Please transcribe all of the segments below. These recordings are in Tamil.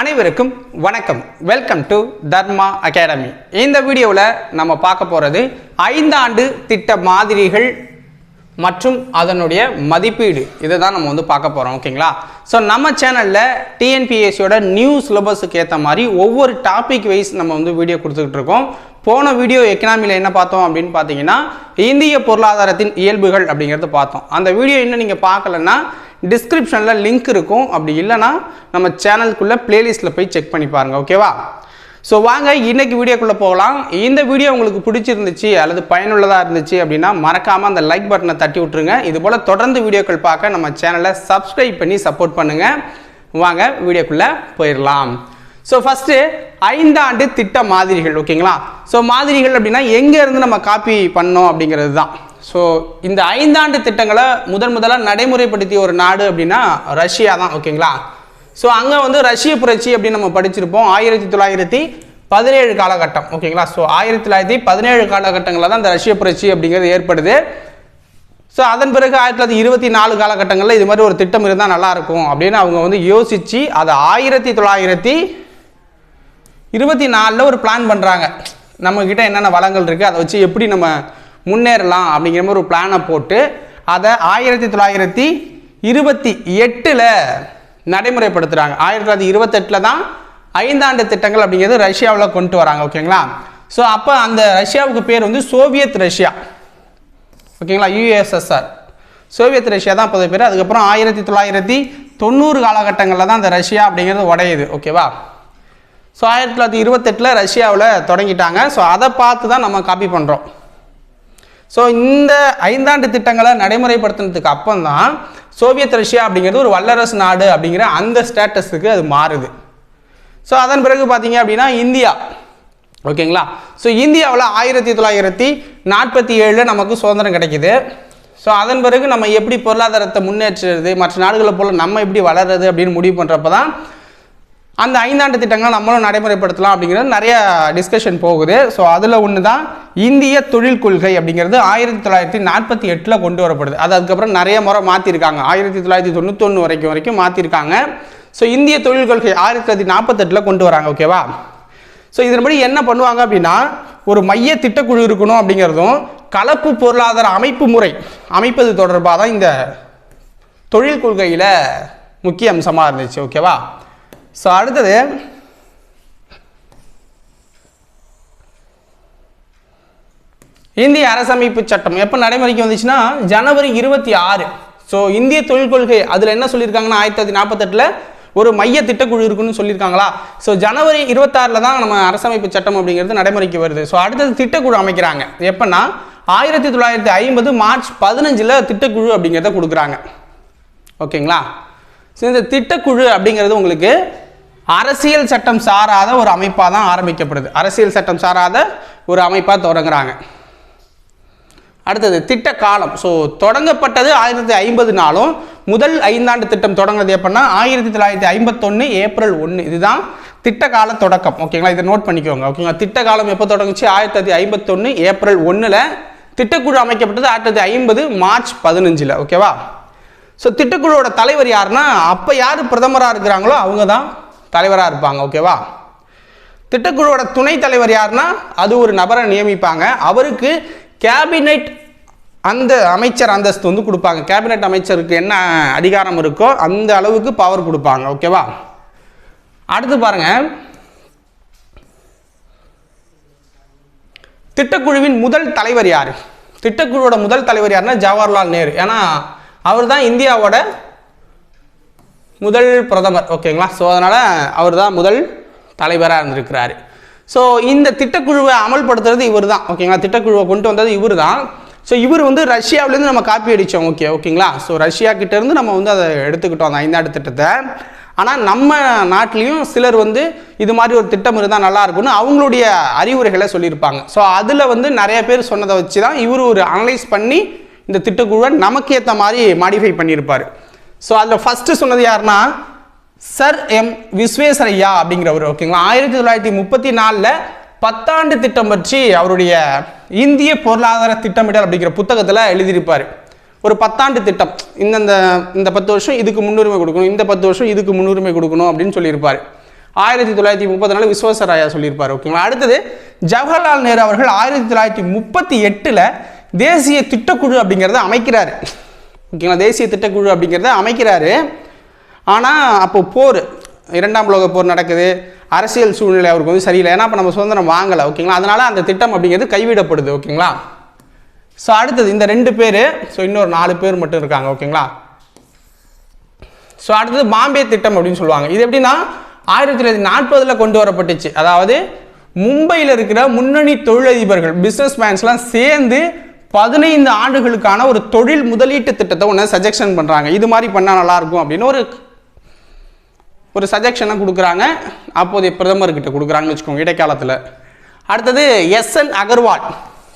அனைவருக்கும் வணக்கம். வெல்கம் டு தர்மா அகாடமி இந்த வீடியோவில் நம்ம பார்க்க போகிறது ஐந்தாண்டு திட்ட மாதிரிகள் மற்றும் அதனுடைய மதிப்பீடு. இதை தான் நம்ம வந்து பார்க்க போகிறோம் ஓகேங்களா? ஸோ நம்ம சேனலில் டிஎன்பிஎஸ்சியோட நியூ சிலபஸுக்கு ஏற்ற மாதிரி ஒவ்வொரு டாபிக் வைஸ் நம்ம வந்து வீடியோ கொடுத்துக்கிட்டு இருக்கோம். போன வீடியோ எக்கனாமியில் என்ன பார்த்தோம் அப்படின்னு பார்த்தீங்கன்னா இந்திய பொருளாதாரத்தின் இயல்புகள் அப்படிங்கிறத பார்த்தோம். அந்த வீடியோ இன்னும் நீங்கள் பார்க்கலன்னா டிஸ்கிரிப்ஷனில் லிங்க் இருக்கும். அப்படி இல்லைன்னா நம்ம சேனலுக்குள்ளே பிளேலிஸ்ட்டில் போய் செக் பண்ணி பாருங்கள் ஓகேவா ஸோ வாங்க இன்றைக்கி வீடியோக்குள்ளே போகலாம். இந்த வீடியோ உங்களுக்கு பிடிச்சிருந்துச்சு அல்லது பயனுள்ளதாக இருந்துச்சு அப்படின்னா மறக்காமல் அந்த லைக் பட்டனை தட்டி விட்ருங்க இது போல் தொடர்ந்து வீடியோக்கள் பார்க்க நம்ம சேனலை சப்ஸ்கிரைப் பண்ணி சப்போர்ட் பண்ணுங்கள் வாங்க வீடியோக்குள்ளே போயிடலாம் ஸோ ஃபஸ்ட்டு ஐந்தாண்டு திட்ட மாதிரிகள் ஓகேங்களா ஸோ மாதிரிகள் அப்படின்னா எங்கேருந்து நம்ம காப்பி பண்ணோம் அப்படிங்கிறது தான் ஸோ இந்த ஐந்தாண்டு திட்டங்களை முதன் முதலாக நடைமுறைப்படுத்திய ஒரு நாடு அப்படின்னா ரஷ்யா தான் ஓகேங்களா? ஸோ அங்கே வந்து ரஷ்ய புரட்சி அப்படின்னு நம்ம படிச்சிருப்போம். ஆயிரத்தி தொள்ளாயிரத்தி பதினேழு காலகட்டம் ஓகேங்களா? ஸோ ஆயிரத்தி தொள்ளாயிரத்தி பதினேழு காலகட்டங்களில் தான் இந்த ரஷ்ய புரட்சி அப்படிங்கிறது ஏற்படுது. ஸோ அதன் பிறகு ஆயிரத்தி தொள்ளாயிரத்தி இருபத்தி நாலு காலகட்டங்களில் இது மாதிரி ஒரு திட்டம் இருந்தால் நல்லாயிருக்கும் அப்படின்னு அவங்க வந்து யோசித்து அதை ஆயிரத்தி தொள்ளாயிரத்தி இருபத்தி நாலில் ஒரு பிளான் பண்ணுறாங்க நம்மக்கிட்ட என்னென்ன வளங்கள் இருக்குது அதை வச்சு எப்படி நம்ம முன்னேறலாம் அப்படிங்கிற மாதிரி ஒரு பிளானை போட்டு அதை ஆயிரத்தி தொள்ளாயிரத்தி இருபத்தி எட்டில் நடைமுறைப்படுத்துகிறாங்க ஆயிரத்தி தொள்ளாயிரத்தி இருபத்தெட்டில் தான் ஐந்தாண்டு திட்டங்கள் அப்படிங்கிறது ரஷ்யாவில் கொண்டு வராங்க ஓகேங்களா? ஸோ அப்போ அந்த ரஷ்யாவுக்கு பேர் வந்து சோவியத் ரஷ்யா. ஓகேங்களா? யுஎஸ்எஸ்ஆர் சோவியத் ரஷ்யா தான் அப்போது பேர். அதுக்கப்புறம் ஆயிரத்தி தொள்ளாயிரத்தி தொண்ணூறு காலகட்டங்களில் தான் அந்த ரஷ்யா அப்படிங்கிறது உடையுது ஓகேவா? ஸோ ஆயிரத்தி தொள்ளாயிரத்தி இருபத்தெட்டில் ரஷ்யாவில் தொடங்கிட்டாங்க. ஸோ அதை பார்த்து தான் நம்ம காப்பி பண்ணுறோம் ஸோ இந்த ஐந்தாண்டு திட்டங்களை நடைமுறைப்படுத்தினதுக்கு அப்புறம் தான் சோவியத் ரஷ்யா அப்படிங்கிறது ஒரு வல்லரசு நாடு அப்படிங்கிற அந்த ஸ்டேட்டஸுக்கு அது மாறுது. ஸோ அதன் பிறகு பார்த்தீங்க அப்படின்னா இந்தியா. ஓகேங்களா? ஸோ இந்தியாவில் ஆயிரத்தி தொள்ளாயிரத்தி நாற்பத்தி ஏழில் நமக்கு சுதந்திரம் கிடைக்குது. ஸோ அதன் பிறகு நம்ம எப்படி பொருளாதாரத்தை முன்னேற்றுறது மற்ற நாடுகளை போல் நம்ம எப்படி வளர்றது அப்படின்னு முடிவு பண்ணுறப்ப தான் அந்த ஐந்தாண்டு திட்டங்களை நம்மளும் நடைமுறைப்படுத்தலாம் அப்படிங்கிறது நிறைய டிஸ்கஷன் போகுது. ஸோ அதில் ஒன்று தான் இந்திய தொழில் கொள்கை அப்படிங்கிறது ஆயிரத்தி தொள்ளாயிரத்தி நாற்பத்தி எட்டில் கொண்டு வரப்படுது. அது அதுக்கப்புறம் நிறைய முறை மாற்றிருக்காங்க ஆயிரத்தி தொள்ளாயிரத்தி தொண்ணூத்தொன்று வரைக்கும் வரைக்கும் மாற்றிருக்காங்க ஸோ இந்திய தொழில் கொள்கை ஆயிரத்தி தொள்ளாயிரத்தி நாற்பத்தெட்டில் கொண்டு வராங்க ஓகேவா ஸோ இதன்படி என்ன பண்ணுவாங்க அப்படின்னா ஒரு மைய திட்டக்குழு இருக்கணும் அப்படிங்கிறதும் கலப்பு பொருளாதார அமைப்பு முறை அமைப்பது தொடர்பாக தான் இந்த தொழில் கொள்கையில் முக்கிய அம்சமாக இருந்துச்சு ஓகேவா ஸோ அடுத்தது இந்திய அரசமைப்பு சட்டம் எப்போ நடைமுறைக்கு வந்துச்சுன்னா ஜனவரி இருபத்தி ஆறு. ஸோ இந்திய தொழில் கொள்கை அதில் என்ன சொல்லியிருக்காங்கன்னா ஆயிரத்தி தொள்ளாயிரத்தி நாற்பத்தெட்டில் ஒரு மைய திட்டக்குழு இருக்குன்னு சொல்லியிருக்காங்களா? ஸோ ஜனவரி இருபத்தாறில் தான் நம்ம அரசமைப்பு சட்டம் அப்படிங்கிறது நடைமுறைக்கு வருது. ஸோ அடுத்தது திட்டக்குழு அமைக்கிறாங்க. எப்போன்னா ஆயிரத்தி தொள்ளாயிரத்தி ஐம்பது மார்ச் பதினஞ்சில் திட்டக்குழு அப்படிங்கிறத கொடுக்குறாங்க. ஓகேங்களா? ஸோ இந்த திட்டக்குழு அப்படிங்கிறது உங்களுக்கு அரசியல் சட்டம் சாராத ஒரு அமைப்பாக தான் ஆரம்பிக்கப்படுது. அரசியல் சட்டம் சாராத ஒரு அமைப்பாக தொடங்குறாங்க. அடுத்தது திட்ட காலம் ஸோ தொடங்கப்பட்டது ஆயிரத்தி ஐம்பது நாளும் முதல் ஐந்தாண்டு திட்டம் தொடங்கினது எப்படின்னா ஆயிரத்தி தொள்ளாயிரத்தி ஐம்பத்தொன்று ஏப்ரல் ஒன்று இதுதான் திட்ட கால தொடக்கம் ஓகேங்களா இதை நோட் பண்ணிக்கோங்க. ஓகேங்களா திட்ட காலம் எப்போ தொடங்குச்சு? ஆயிரத்தி தொள்ளாயிரத்தி ஐம்பத்தொன்று ஏப்ரல் ஒன்றில் திட்டக்குழு அமைக்கப்பட்டது ஆயிரத்தி தொள்ளாயிரத்தி ஐம்பது மார்ச் பதினஞ்சில். ஓகேவா ஸோ திட்டக்குழுவோட தலைவர் யாருன்னா அப்போ யார் பிரதமராக இருக்கிறாங்களோ அவங்க தான் தலைவராக இருப்பாங்க ஓகேவா திட்டக்குழுவோட துணைத் தலைவர் யாருன்னா அது ஒரு நபரை நியமிப்பாங்க. அவருக்கு கேபினெட் அந்த அமைச்சர் அந்தஸ்து வந்து கொடுப்பாங்க. கேபினெட் அமைச்சருக்கு என்ன அதிகாரம் இருக்கோ அந்த அளவுக்கு பவர் கொடுப்பாங்க ஓகேவா அடுத்து பாருங்க. திட்டக்குழுவின் முதல் தலைவர் யார்? திட்டக்குழுவோட முதல் தலைவர் யாருன்னா ஜவஹர்லால் நேரு. ஏன்னா அவர் தான் இந்தியாவோட முதல் பிரதமர் ஓகேங்களா? ஸோ அதனால் அவர் தான் முதல் தலைவராக இருந்திருக்கிறாரு. ஸோ இந்த திட்டக்குழுவை அமல்படுத்துறது இவர் தான் ஓகேங்களா? திட்டக்குழுவை கொண்டு வந்தது இவர் தான் ஸோ இவர் வந்து ரஷ்யாவிலேருந்து நம்ம காப்பி அடித்தோம் ஓகே ஓகேங்களா? ஸோ ரஷ்யா கிட்டேருந்து நம்ம வந்து அதை எடுத்துக்கிட்டோம் அந்த ஐந்தாண்டு திட்டத்தை. ஆனால் நம்ம நாட்டிலையும் சிலர் வந்து இது மாதிரி ஒரு திட்டம் இருந்தால் நல்லா இருக்கும்னு அவங்களுடைய அறிவுரைகளை சொல்லியிருப்பாங்க. ஸோ அதில் வந்து நிறைய பேர் சொன்னதை வச்சு தான் இவர் ஒரு அனலைஸ் பண்ணி இந்த திட்டக்குழுவை நமக்கு ஏற்ற மாதிரி மாடிஃபை பண்ணியிருப்பார். ஸோ அதில் ஃபஸ்ட்டு சொன்னது யாருன்னா சர் எம் விஸ்வேஸ்வரையா அப்படிங்கிறவர் ஓகேங்களா ஆயிரத்தி தொள்ளாயிரத்தி முப்பத்தி நாலில் பத்தாண்டு திட்டம் பற்றி அவருடைய இந்திய பொருளாதார திட்டமிடல் அப்படிங்கிற புத்தகத்தில் எழுதியிருப்பார். ஒரு பத்தாண்டு திட்டம். இந்தந்த இந்த பத்து வருஷம் இதுக்கு முன்னுரிமை கொடுக்கணும் இந்த பத்து வருஷம் இதுக்கு முன்னுரிமை கொடுக்கணும் அப்படின்னு சொல்லியிருப்பார். ஆயிரத்தி தொள்ளாயிரத்தி முப்பத்தி நாலு விஸ்வேஸ்வரய்யா சொல்லியிருப்பார் ஓகேங்களா அடுத்தது ஜவஹர்லால் நேரு அவர்கள் ஆயிரத்தி தொள்ளாயிரத்தி முப்பத்தி எட்டில் தேசிய திட்டக்குழு அப்படிங்கிறத அமைக்கிறார். ஓகேங்களா? தேசிய திட்டக்குழு அப்படிங்கிறத அமைக்கிறாரு. ஆனால் அப்போ போர் இரண்டாம் உலக போர் நடக்குது. அரசியல் சூழ்நிலை அவருக்கு வந்து சரியில்லை. ஏன்னா இப்போ நம்ம சுதந்திரம் வாங்கலை ஓகேங்களா? அதனால அந்த திட்டம் அப்படிங்கிறது கைவிடப்படுது ஓகேங்களா? ஸோ அடுத்தது இந்த ரெண்டு பேர் ஸோ இன்னொரு நாலு பேர் மட்டும் இருக்காங்க ஓகேங்களா? ஸோ அடுத்தது பாம்பே திட்டம் அப்படின்னு சொல்லுவாங்க. இது எப்படின்னா ஆயிரத்தி தொள்ளாயிரத்தி நாற்பதில் கொண்டு வரப்பட்டுச்சு. அதாவது மும்பையில் இருக்கிற முன்னணி தொழிலதிபர்கள் பிஸ்னஸ் மேன்ஸ்லாம் சேர்ந்து பதினைந்து ஆண்டுகளுக்கான ஒரு தொழில் முதலீட்டு திட்டத்தை ஒன்று சஜெக்ஷன் பண்ணுறாங்க இது மாதிரி பண்ணால் நல்லாயிருக்கும் அப்படின்னு ஒரு ஒரு சஜெக்ஷனை கொடுக்குறாங்க. அப்போதைய பிரதமர்கிட்ட கொடுக்குறாங்கன்னு வச்சுக்கோங்க இடைக்காலத்தில். அடுத்தது எஸ்என் அகர்வால்.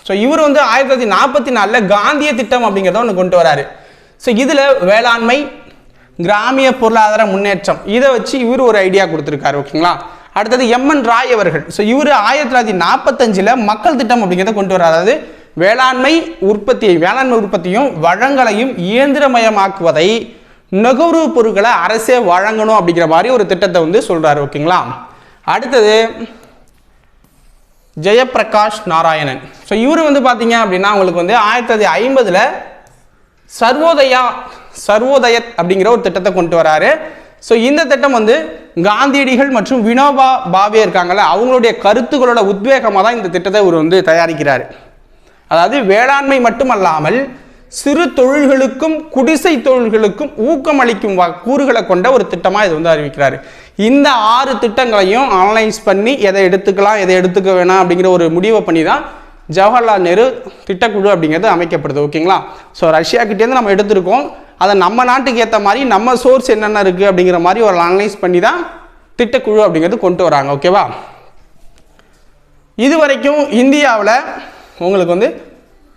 ஸோ இவர் வந்து ஆயிரத்தி தொள்ளாயிரத்தி நாற்பத்தி நாலில் காந்திய திட்டம் அப்படிங்கிறத ஒன்று கொண்டு வராரு. ஸோ இதில் வேளாண்மை கிராமிய பொருளாதார முன்னேற்றம் இதை வச்சு இவர் ஒரு ஐடியா கொடுத்துருக்காரு ஓகேங்களா? அடுத்தது எம்என் ராய் அவர்கள். ஸோ இவர் ஆயிரத்தி தொள்ளாயிரத்தி நாற்பத்தஞ்சில் மக்கள் திட்டம் அப்படிங்கிறத கொண்டு வராரு. அதாவது வேளாண்மை உற்பத்தியை வேளாண்மை உற்பத்தியும் வளங்களையும் இயந்திரமயமாக்குவதை நுகர்வு பொருட்களை அரசே வழங்கணும் அப்படிங்கிற மாதிரி ஒரு திட்டத்தை வந்து சொல்கிறாரு ஓகேங்களா? அடுத்தது ஜெயப்பிரகாஷ் நாராயணன். ஸோ இவர் வந்து பார்த்தீங்க அப்படின்னா உங்களுக்கு வந்து ஆயிரத்தி தொள்ளாயிரத்தி ஐம்பதில் சர்வோதயா சர்வோதயத் அப்படிங்கிற ஒரு திட்டத்தை கொண்டு வராரு. ஸோ இந்த திட்டம் வந்து காந்தியடிகள் மற்றும் வினோபா பாவே இருக்காங்கல்ல அவங்களுடைய கருத்துக்களோட உத்வேகமாக தான் இந்த திட்டத்தை இவர் வந்து தயாரிக்கிறார். அதாவது வேளாண்மை மட்டுமல்லாமல் சிறு தொழில்களுக்கும் குடிசை தொழில்களுக்கும் ஊக்கமளிக்கும் அளிக்கும் கூறுகளை கொண்ட ஒரு திட்டமாக இது வந்து அறிவிக்கிறாரு. இந்த ஆறு திட்டங்களையும் அனலைஸ் பண்ணி எதை எடுத்துக்கலாம் எதை எடுத்துக்க வேணாம் அப்படிங்கிற ஒரு முடிவை பண்ணி தான் ஜவஹர்லால் நேரு திட்டக்குழு அப்படிங்கிறது அமைக்கப்படுது ஓகேங்களா? ஸோ ரஷ்யாக்கிட்டேருந்து நம்ம எடுத்திருக்கோம். அதை நம்ம நாட்டுக்கு ஏற்ற மாதிரி நம்ம சோர்ஸ் என்னென்ன இருக்குது அப்படிங்கிற மாதிரி ஒரு அனலைஸ் பண்ணி தான் திட்டக்குழு அப்படிங்கிறது கொண்டு வராங்க ஓகேவா? இது வரைக்கும் இந்தியாவில் உங்களுக்கு வந்து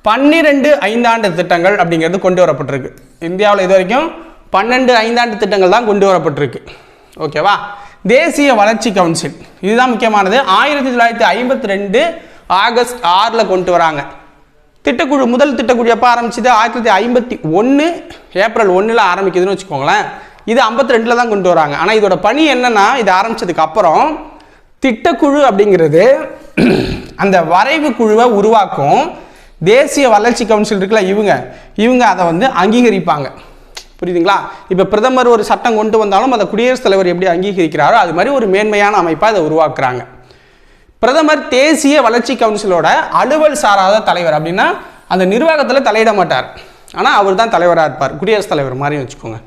பன்னிரெண்டு ஐந்தாண்டு திட்டங்கள் அப்படிங்கிறது கொண்டு வரப்பட்டிருக்கு. இந்தியாவில் இது வரைக்கும் பன்னெண்டு ஐந்தாண்டு திட்டங்கள் தான் கொண்டு வரப்பட்டிருக்கு. ஓகேவா? தேசிய வளர்ச்சி கவுன்சில். இதுதான் முக்கியமானது. ஆயிரத்தி தொள்ளாயிரத்தி ஐம்பத்தி ரெண்டு ஆகஸ்ட் ஆறில் கொண்டு வராங்க. திட்டக்குழு முதல் திட்டக்குழு எப்போ ஆரம்பிச்சது? ஆயிரத்தி தொள்ளாயிரத்தி ஐம்பத்தி ஒன்று ஏப்ரல் ஒன்றில் ஆரம்பிக்குதுன்னு வச்சுக்கோங்களேன். இது ஐம்பத்தி ரெண்டில் தான் கொண்டு வராங்க. ஆனால் இதோட பணி என்னென்னா இது ஆரம்பித்ததுக்கு அப்புறம் திட்டக்குழு அப்படிங்கிறது அந்த வரைவு குழுவை உருவாக்கும் தேசிய வளர்ச்சி கவுன்சில் இருக்குல்ல இவங்க. இவங்க அதை வந்து அங்கீகரிப்பாங்க. புரியுதுங்களா? இப்போ பிரதமர் ஒரு சட்டம் கொண்டு வந்தாலும் அதை குடியரசுத் தலைவர் எப்படி அங்கீகரிக்கிறாரோ அது மாதிரி ஒரு மேன்மையான அமைப்பாக அதை உருவாக்குறாங்க. பிரதமர் தேசிய வளர்ச்சி கவுன்சிலோட அலுவல் சாராத தலைவர் அப்படின்னா அந்த நிர்வாகத்தில் தலையிட மாட்டார். ஆனால் அவர் தான் தலைவராக இருப்பார். குடியரசுத் தலைவர் மாதிரி வச்சுக்கோங்க.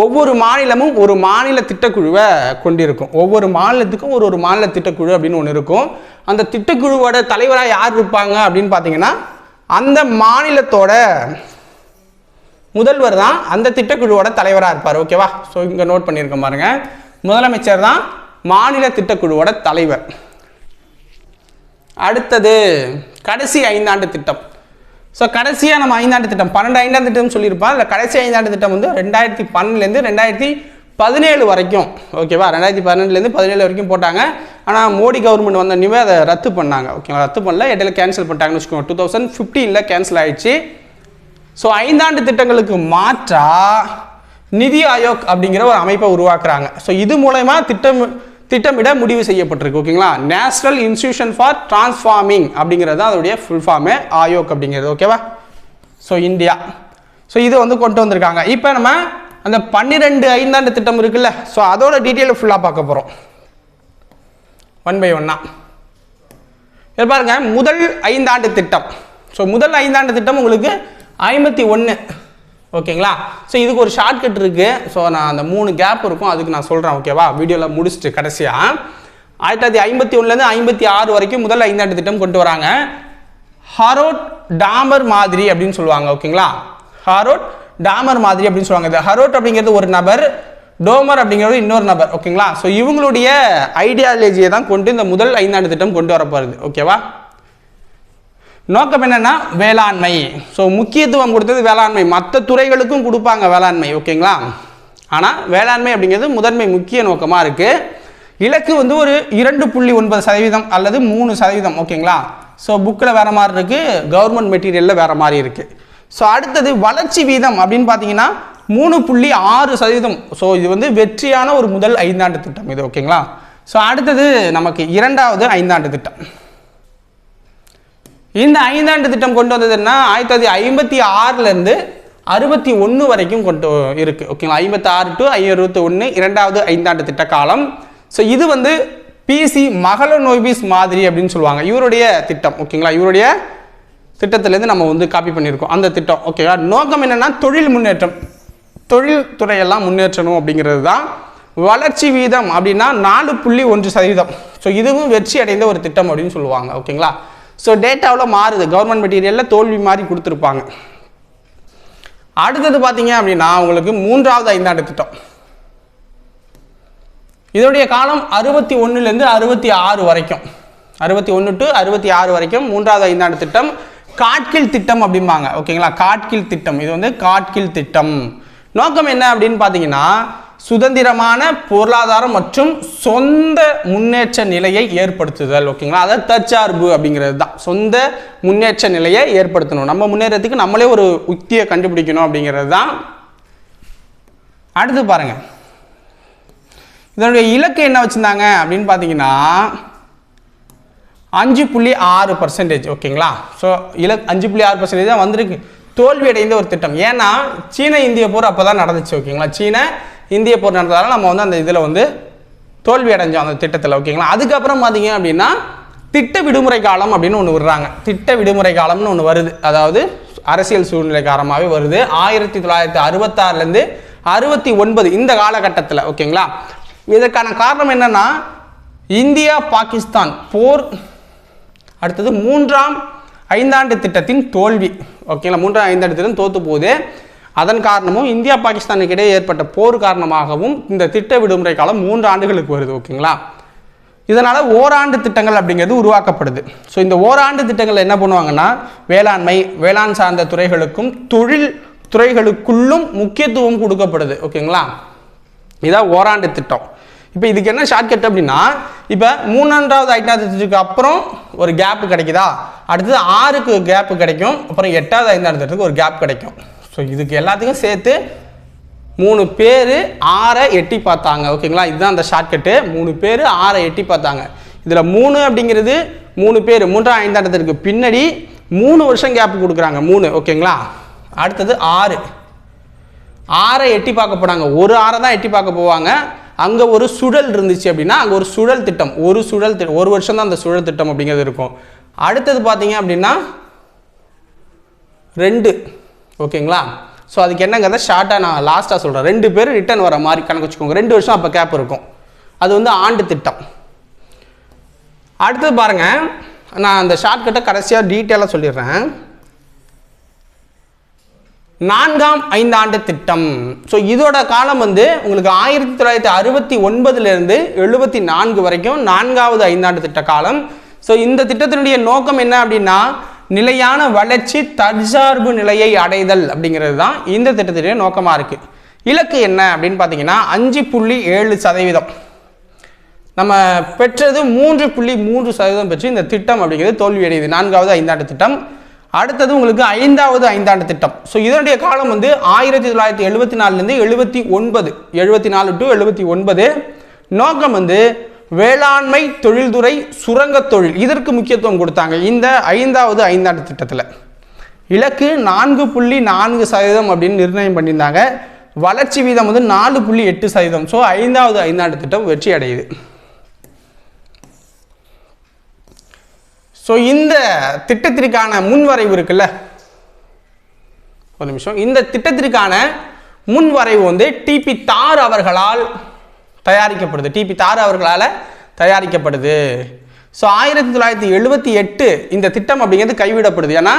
ஒவ்வொரு மாநிலமும் ஒரு மாநில திட்டக்குழுவை கொண்டிருக்கும். ஒவ்வொரு மாநிலத்துக்கும் ஒரு ஒரு மாநில திட்டக்குழு அப்படின்னு ஒன்று இருக்கும். அந்த திட்டக்குழுவோட தலைவராக யார் இருப்பாங்க அப்படின்னு பார்த்தீங்கன்னா அந்த மாநிலத்தோட முதல்வர் தான் அந்த திட்டக்குழுவோட தலைவராக இருப்பார். ஓகேவா ஸோ இங்கே நோட் பண்ணியிருக்க பாருங்க. முதலமைச்சர் தான் மாநில திட்டக்குழுவோட தலைவர். அடுத்தது கடைசி ஐந்தாண்டு திட்டம். ஸோ கடைசியாக நம்ம ஐந்தாண்டு திட்டம் பன்னெண்டு ஐந்தாண்டு திட்டம் சொல்லியிருப்போம் இல்லை கடைசி ஐந்தாண்டு திட்டம் வந்து ரெண்டாயிரத்தி பன்னெண்டுலேருந்து ரெண்டாயிரத்தி பதினேழு வரைக்கும். ஓகேவா ரெண்டாயிரத்தி பன்னெண்டுலேருந்து பதினேழு வரைக்கும் போட்டாங்க. ஆனால் மோடி கவர்மெண்ட் வந்தோடனே அதை ரத்து பண்ணாங்க. ஓகேவா ரத்து பண்ணல. இடையில கேன்சல் பண்ணிட்டாங்கன்னு வச்சுக்கோங்க. டூ தௌசண்ட் ஃபிஃப்டீனில் கேன்சல் ஆயிடுச்சு. ஸோ ஐந்தாண்டு திட்டங்களுக்கு மாற்றா நிதி ஆயோக் அப்படிங்கிற ஒரு அமைப்பை உருவாக்குறாங்க. ஸோ இது மூலயமா திட்டம் திட்டமிட முடிவு செய்யப்பட்டிருக்கு ஓகேங்களா? நேஷனல் இன்ஸ்டியூஷன் ஃபார் டிரான்ஸ்ஃபார்மிங் அப்படிங்கிறது தான் அதோடைய ஃபுல் ஃபார்மே ஆயோக் அப்படிங்கிறது ஓகேவா? ஸோ இந்தியா ஸோ இது வந்து கொண்டு வந்திருக்காங்க. இப்போ நம்ம அந்த பன்னிரெண்டு ஐந்தாண்டு திட்டம் இருக்குல்ல ஸோ அதோட டீட்டெயில் ஃபுல்லாக பார்க்க போகிறோம் ஒன் பை ஒன்னா இது பாருங்க முதல் ஐந்தாண்டு திட்டம். ஸோ முதல் ஐந்தாண்டு திட்டம் உங்களுக்கு ஐம்பத்தி ஒன்று ஓகேங்களா? ஸோ இதுக்கு ஒரு ஷார்ட்கட் இருக்குது ஸோ நான் அந்த மூணு கேப் இருக்கும். அதுக்கு நான் சொல்கிறேன் ஓகேவா வீடியோவில் முடிச்சுட்டு கடைசியாக ஆயிரத்தி தொள்ளாயிரத்தி ஐம்பத்தி ஒன்றுலேருந்து ஐம்பத்தி ஆறு வரைக்கும் முதல் ஐந்தாண்டு திட்டம் கொண்டு வராங்க. ஹரோட் டாமர் மாதிரி அப்படின்னு சொல்லுவாங்க ஓகேங்களா? ஹரோட் டாமர் மாதிரி அப்படின்னு சொல்லுவாங்க. இது ஹரோட் அப்படிங்கிறது ஒரு நபர் டோமர் அப்படிங்கிறது இன்னொரு நபர் ஓகேங்களா? ஸோ இவங்களுடைய ஐடியாலஜியை தான் கொண்டு இந்த முதல் ஐந்தாண்டு திட்டம் கொண்டு வரப்போகிறது ஓகேவா நோக்கம் என்னன்னா வேளாண்மை. ஸோ முக்கியத்துவம் கொடுத்தது வேளாண்மை. மற்ற துறைகளுக்கும் கொடுப்பாங்க வேளாண்மை ஓகேங்களா? ஆனால் வேளாண்மை அப்படிங்கிறது முதன்மை முக்கிய நோக்கமாக இருக்குது இலக்கு வந்து ஒரு இரண்டு புள்ளி ஒன்பது சதவீதம் அல்லது மூணு சதவீதம் ஓகேங்களா? ஸோ புக்கில் வேறு மாதிரி இருக்குது கவர்மெண்ட் மெட்டீரியலில் வேறு மாதிரி இருக்குது ஸோ அடுத்தது வளர்ச்சி வீதம் அப்படின்னு பார்த்தீங்கன்னா மூணு புள்ளி ஆறு சதவீதம். ஸோ இது வந்து வெற்றியான ஒரு முதல் ஐந்தாண்டு திட்டம் இது ஓகேங்களா? ஸோ அடுத்தது நமக்கு இரண்டாவது ஐந்தாண்டு திட்டம். இந்த ஐந்தாண்டு திட்டம் கொண்டு வந்ததுன்னா ஆயிரத்தி தொள்ளாயிரத்தி ஐம்பத்தி ஆறுலேருந்து அறுபத்தி ஒன்று வரைக்கும் கொண்டு இருக்குது ஓகேங்களா ஐம்பத்தி ஆறு டு அறுபத்தி ஒன்று இரண்டாவது ஐந்தாண்டு திட்ட காலம். ஸோ இது வந்து பிசி மகள நோய்பீஸ் மாதிரி அப்படின்னு சொல்லுவாங்க. இவருடைய திட்டம். ஓகேங்களா இவருடைய திட்டத்திலேருந்து நம்ம வந்து காப்பி பண்ணியிருக்கோம். அந்த திட்டம். ஓகேவா நோக்கம் என்னென்னா தொழில் முன்னேற்றம். தொழில் துறையெல்லாம் முன்னேற்றணும் அப்படிங்கிறது தான். வளர்ச்சி வீதம் அப்படின்னா நாலு புள்ளி ஒன்று சதவீதம். ஸோ இதுவும் வெற்றி அடைந்த ஒரு திட்டம் அப்படின்னு சொல்லுவாங்க. ஓகேங்களா ஸோ டேட்டாவில் மாறுது. கவர்மெண்ட் மெட்டீரியலில் தோல்வி மாதிரி கொடுத்துருப்பாங்க. அடுத்தது பார்த்தீங்க அப்படின்னா உங்களுக்கு மூன்றாவது ஐந்தாண்டு திட்டம். இதோடைய காலம் அறுபத்தி ஒன்றுலேருந்து அறுபத்தி ஆறு வரைக்கும். அறுபத்தி ஒன்று டு அறுபத்தி ஆறு வரைக்கும் மூன்றாவது ஐந்தாண்டு திட்டம். காட்கில் திட்டம் அப்படிம்பாங்க. ஓகேங்களா? காட்கில் திட்டம். இது வந்து காட்கில் திட்டம். நோக்கம் என்ன அப்படின்னு பார்த்தீங்கன்னா சுதந்திரமான பொருளாதாரம் மற்றும் சொந்த முன்னேற்ற நிலையை ஏற்படுத்துதல் ஓகேங்களா அதாவது தற்சார்பு அப்படிங்கிறது தான். சொந்த முன்னேற்ற நிலையை ஏற்படுத்தணும். நம்ம முன்னேறதுக்கு நம்மளே ஒரு உத்தியை கண்டுபிடிக்கணும் அப்படிங்கிறது தான். அடுத்து பாருங்க. இதனுடைய இலக்கு என்ன வச்சுருந்தாங்க அப்படின்னு பார்த்தீங்கன்னா அஞ்சு புள்ளி ஆறு பர்சன்டேஜ் ஓகேங்களா ஸோ இலக்கு அஞ்சு புள்ளி ஆறு பர்சன்டேஜ் தான் வந்திருக்கு. தோல்வி அடைந்த ஒரு திட்டம். ஏன்னா சீன இந்திய போர் அப்போ தான் நடந்துச்சு ஓகேங்களா சீன இந்திய போர் நடந்ததால் நம்ம வந்து அந்த இதில் வந்து தோல்வி அடைஞ்சோம் அந்த திட்டத்தில் ஓகேங்களா அதுக்கப்புறம் பார்த்தீங்க அப்படின்னா திட்ட விடுமுறை காலம் அப்படின்னு ஒன்று விடுறாங்க. திட்ட விடுமுறை காலம்னு ஒன்று வருது. அதாவது அரசியல் சூழ்நிலை காரணமாகவே வருது. ஆயிரத்தி தொள்ளாயிரத்தி அறுபத்தாறுலேருந்து அறுபத்தி ஒன்பது இந்த காலகட்டத்தில் ஓகேங்களா இதற்கான காரணம் என்னன்னா இந்தியா பாகிஸ்தான் போர் அடுத்தது மூன்றாம் ஐந்தாண்டு திட்டத்தின் தோல்வி ஓகேங்களா மூன்றாம் ஐந்தாண்டு திட்டம் தோற்று போகுது. அதன் காரணமும் இந்தியா பாகிஸ்தானுக்கு இடையே ஏற்பட்ட போர் காரணமாகவும் இந்த திட்ட விடுமுறை காலம் மூன்று ஆண்டுகளுக்கு வருது ஓகேங்களா? இதனால் ஓராண்டு திட்டங்கள் அப்படிங்கிறது உருவாக்கப்படுது. ஸோ இந்த ஓராண்டு திட்டங்கள் என்ன பண்ணுவாங்கன்னா வேளாண்மை வேளாண் சார்ந்த துறைகளுக்கும் தொழில் துறைகளுக்குள்ளும் முக்கியத்துவம் கொடுக்கப்படுது ஓகேங்களா? இதான் ஓராண்டு திட்டம். இப்போ இதுக்கு என்ன ஷார்ட்கட் அப்படின்னா இப்போ மூணாண்டாவது ஐந்தாவது திட்டத்துக்கு அப்புறம் ஒரு கேப் கிடைக்குதா? அடுத்தது ஆறுக்கு கேப் கிடைக்கும் அப்புறம் எட்டாவது ஐந்தாவது திட்டத்துக்கு ஒரு கேப் கிடைக்கும். ஸோ இதுக்கு எல்லாத்துக்கும் சேர்த்து மூணு பேர் ஆறை எட்டி பார்த்தாங்க. ஓகேங்களா? இதுதான் அந்த ஷார்ட்கட்டு மூணு பேர் ஆறை எட்டி பார்த்தாங்க. இதில் மூணு அப்படிங்கிறது மூணு பேர் மூன்றாம் ஐந்தாண்டத்திற்கு பின்னாடி மூணு வருஷம் கேப் கொடுக்குறாங்க. மூணு ஓகேங்களா? அடுத்தது ஆறு. ஆறை எட்டி பார்க்க போனாங்க ஒரு ஆறை தான் எட்டி பார்க்க போவாங்க. அங்கே ஒரு சுழல் இருந்துச்சு அப்படின்னா அங்கே ஒரு சுழல் திட்டம். ஒரு சுழல் திட்டம் ஒரு வருஷம் தான் அந்த சுழல் திட்டம் அப்படிங்கிறது இருக்கும். அடுத்தது பார்த்தீங்க அப்படின்னா ரெண்டு. ஓகேங்களா? ஸோ அதுக்கு என்னங்கிறத ஷார்ட்டாக நான் லாஸ்ட்டாக சொல்கிறேன் ரெண்டு பேர் ரிட்டர்ன் வர மாதிரி கணக்கு வச்சுக்கோங்க. ரெண்டு வருஷம் அப்போ கேப் இருக்கும். அது வந்து ஆண்டு திட்டம். அடுத்தது பாருங்க. நான் அந்த ஷார்ட்கட்டை கடைசியாக டீட்டெயிலாக சொல்லிடுறேன். நான்காம் ஐந்தாண்டு திட்டம். ஸோ இதோட காலம் வந்து உங்களுக்கு ஆயிரத்தி தொள்ளாயிரத்தி அறுபத்தி ஒன்பதுலேருந்து எழுபத்தி நான்கு வரைக்கும் நான்காவது ஐந்தாண்டு திட்ட காலம். ஸோ இந்த திட்டத்தினுடைய நோக்கம் என்ன அப்படின்னா நிலையான வளர்ச்சி தற்சார்பு நிலையை அடைதல் அப்படிங்கிறது தான் இந்த திட்டத்தினுடைய நோக்கமாக இருக்குது இலக்கு என்ன அப்படின்னு பார்த்தீங்கன்னா அஞ்சு புள்ளி ஏழு சதவீதம். நம்ம பெற்றது மூன்று புள்ளி மூன்று சதவீதம் பெற்று இந்த திட்டம் அப்படிங்கிறது தோல்வியடையுது நான்காவது ஐந்தாண்டு திட்டம். அடுத்தது உங்களுக்கு ஐந்தாவது ஐந்தாண்டு திட்டம். ஸோ இதனுடைய காலம் வந்து ஆயிரத்தி தொள்ளாயிரத்தி எழுபத்தி நாலுலேருந்து எழுபத்தி ஒன்பது எழுபத்தி நாலு டு எழுபத்தி ஒன்பது. நோக்கம் வந்து வேளாண்மை தொழில்துறை சுரங்கத் தொழில். இதற்கு முக்கியத்துவம் கொடுத்தாங்க. இந்த ஐந்தாவது ஐந்தாண்டு திட்டத்தில். இலக்கு நான்கு புள்ளி நான்கு சதவீதம் அப்படின்னு நிர்ணயம் பண்ணியிருந்தாங்க. வளர்ச்சி வீதம் வந்து நாலு புள்ளி எட்டு சதவீதம். ஸோ ஐந்தாவது ஐந்தாண்டு திட்டம் வெற்றி அடையுது. ஸோ இந்த திட்டத்திற்கான முன்வரைவு இருக்குல்ல? ஒரு நிமிஷம். இந்த திட்டத்திற்கான முன்வரைவு வந்து டிபி தார் அவர்களால் தயாரிக்கப்படுது. டிபி தாரு அவர்களால் தயாரிக்கப்படுது. ஸோ ஆயிரத்தி தொள்ளாயிரத்தி எழுபத்தி எட்டு இந்த திட்டம் அப்படிங்கிறது கைவிடப்படுது. ஏன்னா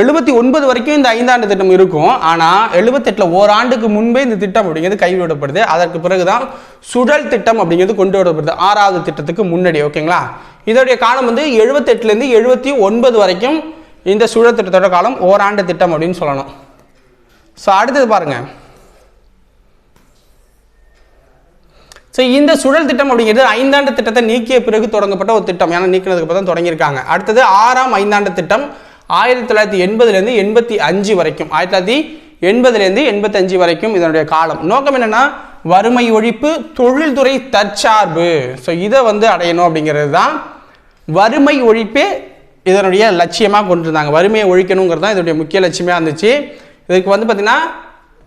எழுபத்தி ஒன்பது வரைக்கும் இந்த ஐந்தாண்டு திட்டம் இருக்கும். ஆனால் எழுபத்தெட்டில் ஓராண்டுக்கு முன்பே இந்த திட்டம் அப்படிங்கிறது கைவிடப்படுது. அதற்கு பிறகு தான் சுழல் திட்டம் அப்படிங்கிறது கொண்டு வரப்படுது. ஆறாவது திட்டத்துக்கு முன்னாடி ஓகேங்களா? இதோடைய காலம் வந்து எழுபத்தெட்டுலேருந்து எழுபத்தி ஒன்பது வரைக்கும் இந்த சுழல் திட்டத்தோட காலம் ஓராண்டு திட்டம் அப்படின்னு சொல்லணும். ஸோ அடுத்தது பாருங்கள் ஸோ இந்த சுழல் திட்டம் அப்படிங்கிறது ஐந்தாண்டு திட்டத்தை நீக்கிய பிறகு தொடங்கப்பட்ட ஒரு திட்டம். ஏன்னா நீக்கினதுக்கு அப்புறம் தான் தொடங்கியிருக்காங்க. அடுத்தது ஆறாம் ஐந்தாண்டு திட்டம் ஆயிரத்தி தொள்ளாயிரத்தி எண்பதுலேருந்து எண்பத்தி அஞ்சு வரைக்கும். ஆயிரத்தி தொள்ளாயிரத்தி எண்பதுலேருந்து எண்பத்தஞ்சு வரைக்கும் இதனுடைய காலம். நோக்கம் என்னென்னா வறுமை ஒழிப்பு தொழில்துறை தற்சார்பு. ஸோ இதை வந்து அடையணும் அப்படிங்கிறது தான் வறுமை ஒழிப்பே இதனுடைய லட்சியமாக கொண்டிருந்தாங்க. வறுமையை ஒழிக்கணுங்கிறது தான் இதனுடைய முக்கிய லட்சியமாக இருந்துச்சு. இதுக்கு வந்து பார்த்திங்கன்னா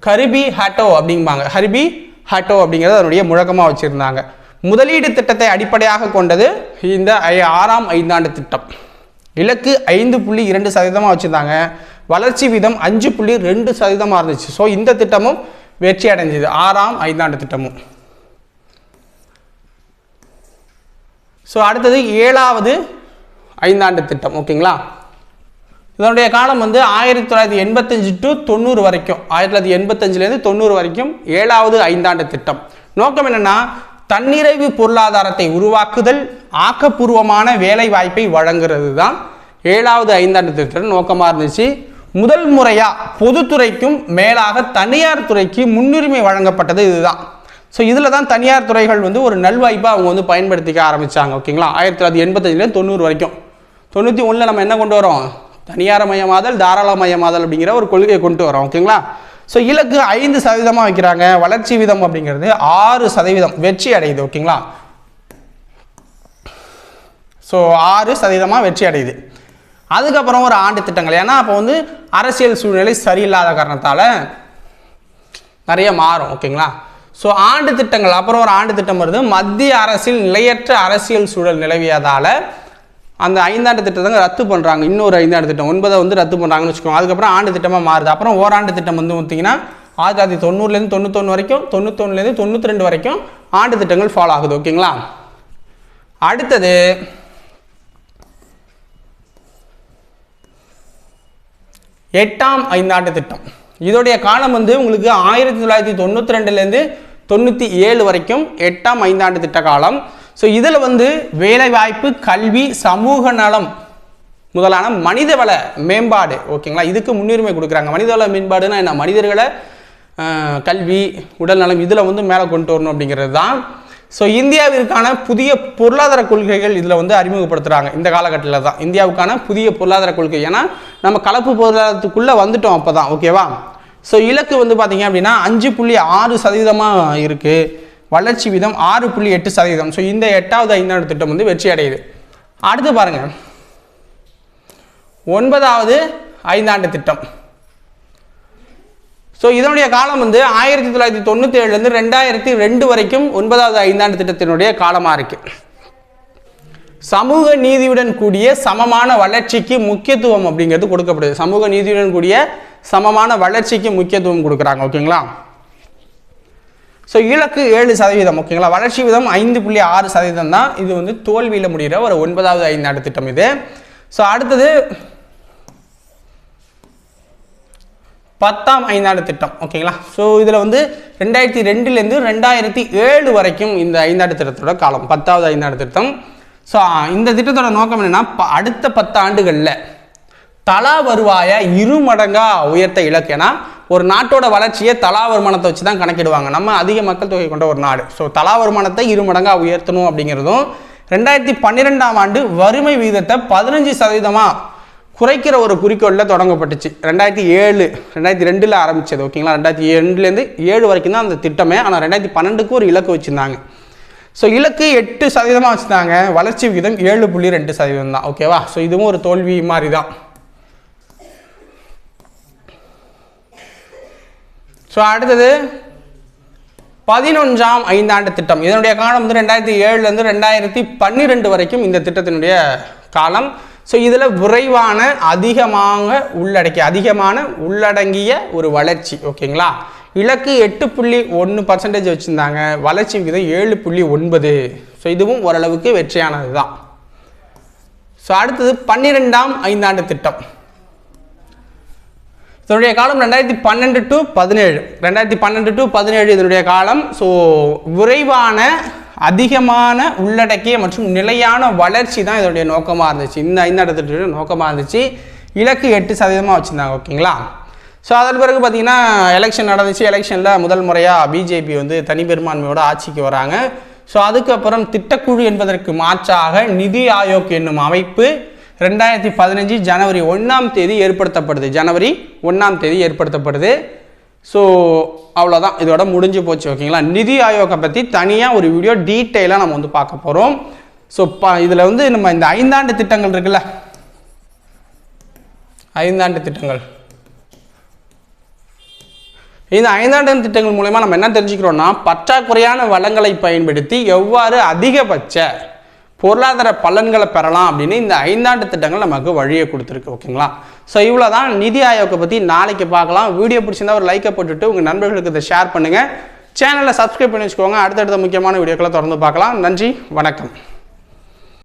கரிபி ஹேட்டோ அப்படிம்பாங்க. ஹரிபி ஹட்டோ அப்படிங்கிறது அதனுடைய முழக்கமாக வச்சுருந்தாங்க. முதலீடு திட்டத்தை அடிப்படையாக கொண்டது இந்த ஐ- ஆறாம் ஐந்தாண்டு திட்டம். இலக்கு ஐந்து புள்ளி இரண்டு சதவீதமாக வச்சுருந்தாங்க. வளர்ச்சி வீதம் அஞ்சு புள்ளி ரெண்டு சதவீதமாக இருந்துச்சு. ஸோ இந்த திட்டமும் வெற்றி அடைஞ்சது. ஆறாம் ஐந்தாண்டு திட்டமும். ஸோ அடுத்தது ஏழாவது ஐந்தாண்டு திட்டம். ஓகேங்களா இதனுடைய காலம் வந்து ஆயிரத்தி தொள்ளாயிரத்தி எண்பத்தஞ்சு டு தொண்ணூறு வரைக்கும். ஆயிரத்தி தொள்ளாயிரத்தி எண்பத்தஞ்சுலேருந்து தொண்ணூறு வரைக்கும் ஏழாவது ஐந்தாண்டு திட்டம். நோக்கம் என்னென்னா தன்னிறைவு பொருளாதாரத்தை உருவாக்குதல் ஆக்கப்பூர்வமான வேலை வாய்ப்பை வழங்குறது தான் ஏழாவது ஐந்தாண்டு திட்டம் நோக்கமாக இருந்துச்சு. முதல் முறையாக பொதுத்துறைக்கும் மேலாக தனியார் துறைக்கு முன்னுரிமை வழங்கப்பட்டது இதுதான். ஸோ இதில் தான் தனியார் துறைகள் வந்து ஒரு நல்வாய்ப்பாக அவங்க வந்து பயன்படுத்திக்க ஆரம்பித்தாங்க ஓகேங்களா? ஆயிரத்தி தொள்ளாயிரத்தி எண்பத்தஞ்சிலேருந்து தொண்ணூறு வரைக்கும். தொண்ணூற்றி ஒன்றில் நம்ம என்ன கொண்டு வரோம்? தனியாரமயமாதல் தாராளமயமாதல் அப்படிங்கிற ஒரு கொள்கையை கொண்டு வரோம் ஓகேங்களா? ஸோ இலக்கு ஐந்து சதவீதமாக வைக்கிறாங்க. வளர்ச்சி வீதம் அப்படிங்கிறது ஆறு சதவீதம். வெற்றி அடையுது ஓகேங்களா? ஸோ ஆறு சதவீதமாக வெற்றி அடையுது. அதுக்கப்புறம் ஒரு ஆண்டு திட்டங்கள். ஏன்னா அப்போ வந்து அரசியல் சூழ்நிலை சரியில்லாத காரணத்தால் நிறைய மாறும் ஓகேங்களா? ஸோ ஆண்டு திட்டங்கள். அப்புறம் ஒரு ஆண்டு திட்டம் வருது. மத்திய அரசில் நிலையற்ற அரசியல் சூழல் நிலவியதால் அந்த ஐந்தாண்டு திட்டத்தை ரத்து பண்ணுறாங்க இன்னொரு ஐந்தாண்டு திட்டம் ஒன்பதை வந்து ரத்து பண்ணுறாங்கன்னு வச்சுக்கோங்க. அதுக்கப்புறம் ஆண்டு திட்டமாக மாறுது. அப்புறம் ஓராண்டு திட்டம் வந்து பார்த்தீங்கன்னா ஆயிரத்தி தொள்ளாயிரத்தி தொண்ணூறுலேருந்து தொண்ணூத்தொன்று வரைக்கும் தொண்ணூத்தொன்னுலேருந்து தொண்ணூற்றி ரெண்டு வரைக்கும் ஆண்டு திட்டங்கள் ஃபாலோ ஆகுது. ஓகேங்களா அடுத்தது எட்டாம் ஐந்தாண்டு திட்டம். இதோடைய காலம் வந்து உங்களுக்கு ஆயிரத்தி தொள்ளாயிரத்தி தொண்ணூற்றி ரெண்டுலேருந்து தொண்ணூற்றி ஏழு வரைக்கும் எட்டாம் ஐந்தாண்டு திட்ட காலம். ஸோ இதில் வந்து வேலைவாய்ப்பு கல்வி சமூக நலம் முதலான மனிதவள மேம்பாடு ஓகேங்களா இதுக்கு முன்னுரிமை கொடுக்குறாங்க. மனிதவள மேம்பாடுனா என்ன? மனிதர்களை கல்வி உடல் நலம் இதில் வந்து மேலே கொண்டு வரணும் அப்படிங்கிறது தான். ஸோ இந்தியாவிற்கான புதிய பொருளாதார கொள்கைகள் இதில் வந்து அறிமுகப்படுத்துகிறாங்க இந்த காலகட்டத்தில் தான். இந்தியாவுக்கான புதிய பொருளாதார கொள்கை. ஏன்னா நம்ம கலப்பு பொருளாதாரத்துக்குள்ளே வந்துட்டோம் அப்போ தான் ஓகேவா ஸோ இலக்கு வந்து பார்த்தீங்க அப்படின்னா அஞ்சு புள்ளி ஆறு சதவீதமாக இருக்குது வளர்ச்சி வீதம் ஆறு புள்ளி எட்டு சதவீதம். ஸோ இந்த எட்டாவது ஐந்தாண்டு திட்டம் வந்து வெற்றி அடையுது. அடுத்து பாருங்கள் ஒன்பதாவது ஐந்தாண்டு திட்டம். ஸோ இதனுடைய காலம் வந்து ஆயிரத்தி தொள்ளாயிரத்தி தொண்ணூற்றி ஏழுலேருந்து ரெண்டாயிரத்தி ரெண்டு வரைக்கும் ஒன்பதாவது ஐந்தாண்டு திட்டத்தினுடைய காலமாக இருக்கு. சமூக நீதியுடன் கூடிய சமமான வளர்ச்சிக்கு முக்கியத்துவம் அப்படிங்கிறது கொடுக்கப்படுது. சமூக நீதியுடன் கூடிய சமமான வளர்ச்சிக்கு முக்கியத்துவம் கொடுக்குறாங்க ஓகேங்களா? ஸோ இலக்கு ஏழு சதவீதம் ஓகேங்களா வளர்ச்சி விதம் ஐந்து புள்ளி ஆறு சதவீதம் தான். இது வந்து தோல்வியில் முடிகிற ஒரு ஒன்பதாவது ஐந்தாண்டு திட்டம் இது. ஸோ அடுத்தது பத்தாம் ஐந்தாண்டு திட்டம் ஓகேங்களா ஸோ இதில் வந்து ரெண்டாயிரத்தி ரெண்டுலேருந்து ரெண்டாயிரத்தி ஏழு வரைக்கும் இந்த ஐந்தாண்டு திட்டத்தோட காலம் பத்தாவது ஐந்தாண்டு திட்டம். ஸோ இந்த திட்டத்தோட நோக்கம் என்னென்னா அடுத்த பத்து ஆண்டுகளில் தலா வருவாயை இரு மடங்காக உயர்த்த இலக்கு. ஏன்னா ஒரு நாட்டோட வளர்ச்சியை தலா வருமானத்தை வச்சு தான் கணக்கிடுவாங்க. நம்ம அதிக மக்கள் தொகை கொண்ட ஒரு நாடு. ஸோ தலா வருமானத்தை இரு மடங்காக உயர்த்தணும் அப்படிங்கிறதும் ரெண்டாயிரத்தி பன்னிரெண்டாம் ஆண்டு வறுமை விகிதத்தை பதினஞ்சு சதவீதமாக குறைக்கிற ஒரு குறிக்கோளில் தொடங்கப்பட்டுச்சு. ரெண்டாயிரத்தி ஏழு ரெண்டாயிரத்தி ரெண்டில் ஆரம்பிச்சது ஓகேங்களா ரெண்டாயிரத்தி ரெண்டுலேருந்து ஏழு வரைக்கும் தான் அந்த திட்டமே. ஆனால் ரெண்டாயிரத்தி பன்னெண்டுக்கு ஒரு இலக்கு வச்சுருந்தாங்க. ஸோ இலக்கு எட்டு சதவீதமாக வச்சுருந்தாங்க. வளர்ச்சி விகிதம் ஏழு புள்ளி ரெண்டு சதவீதம் தான் ஓகேவா ஸோ இதுவும் ஒரு தோல்வி மாதிரி தான். ஸோ அடுத்தது பதினொன்றாம் ஐந்தாண்டு திட்டம். இதனுடைய காலம் வந்து ரெண்டாயிரத்தி ஏழுலேருந்து ரெண்டாயிரத்தி பன்னிரெண்டு வரைக்கும் இந்த திட்டத்தினுடைய காலம். ஸோ இதில் விரைவான அதிகமாக உள்ளடக்கிய அதிகமான உள்ளடங்கிய ஒரு வளர்ச்சி ஓகேங்களா? இலக்கு எட்டு புள்ளி ஒன்று பர்சன்டேஜ் வச்சுருந்தாங்க. வளர்ச்சி விகிதம் ஏழு புள்ளி ஒன்பது. ஸோ இதுவும் ஓரளவுக்கு வெற்றியானது தான் ஸோ அடுத்தது பன்னிரெண்டாம் ஐந்தாண்டு திட்டம். இதனுடைய காலம் ரெண்டாயிரத்தி பன்னெண்டு டு பதினேழு. ரெண்டாயிரத்தி பன்னெண்டு டு பதினேழு இதனுடைய காலம். ஸோ விரைவான அதிகமான உள்ளடக்கிய மற்றும் நிலையான வளர்ச்சி தான் இதனுடைய நோக்கமாக இருந்துச்சு. இந்த இந்த திட்டத்துடைய நோக்கமாக இருந்துச்சு. இலக்கு எட்டு சதவீதமாக வச்சுருந்தாங்க ஓகேங்களா ஸோ அதன் பிறகு பார்த்தீங்கன்னா எலெக்ஷன் நடந்துச்சு. எலெக்ஷனில் முதல் முறையாக பிஜேபி வந்து தனிப்பெரும்பான்மையோட ஆட்சிக்கு வராங்க. ஸோ அதுக்கப்புறம் திட்டக்குழு என்பதற்கு மாற்றாக நிதி ஆயோக் என்னும் அமைப்பு ரெண்டாயிரத்தி பதினஞ்சு ஜனவரி ஒன்றாம் தேதி ஏற்படுத்தப்படுது. ஜனவரி ஒன்றாம் தேதி ஏற்படுத்தப்படுது. ஸோ அவ்வளோதான் இதோட முடிஞ்சு போச்சு ஓகேங்களா நிதி ஆயோகை பற்றி தனியாக ஒரு வீடியோ டீட்டெயிலாக நம்ம வந்து பார்க்க போகிறோம் ஸோ ப இதில் வந்து நம்ம இந்த ஐந்தாண்டு திட்டங்கள் இருக்குல்ல? ஐந்தாண்டு திட்டங்கள். இந்த ஐந்தாண்டு திட்டங்கள் மூலயமா நம்ம என்ன தெரிஞ்சுக்கிறோம்னா பற்றாக்குறையான வளங்களை பயன்படுத்தி எவ்வாறு அதிகபட்ச பொருளாதார பலன்களை பெறலாம் அப்படின்னு இந்த ஐந்தாண்டு திட்டங்கள் நமக்கு வழியை கொடுத்துருக்கு ஓகேங்களா? ஸோ இவ்வளோ தான் நிதி ஆயோக்கை பற்றி நாளைக்கு பார்க்கலாம். வீடியோ பிடிச்சிருந்தா ஒரு லைக்கை போட்டுட்டு உங்கள் நண்பர்களுக்கு இதை ஷேர் பண்ணுங்கள் சேனலை சப்ஸ்கிரைப் பண்ணி வச்சுக்கோங்க. அடுத்தடுத்த முக்கியமான வீடியோக்களை தொடர்ந்து பார்க்கலாம். நன்றி. வணக்கம்.